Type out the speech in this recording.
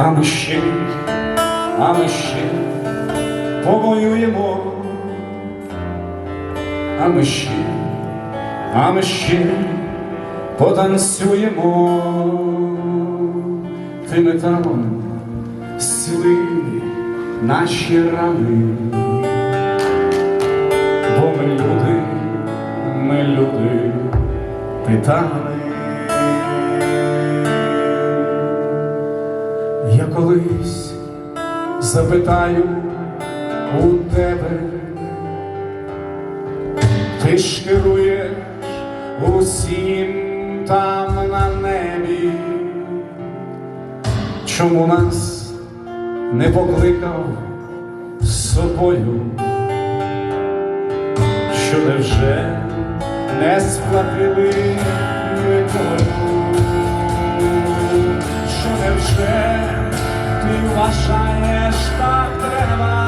А ми ще, а ми ще повоюємо, а ми ще, а ми ще потанцюємо ти металом зціли наші рани, бо ми люди, ми люди титани. Колись запитаю у тебе, ти ж керуєш усім там на небі, чому нас не покликав з собою, що невже не сплатили ти вважаєш так треба?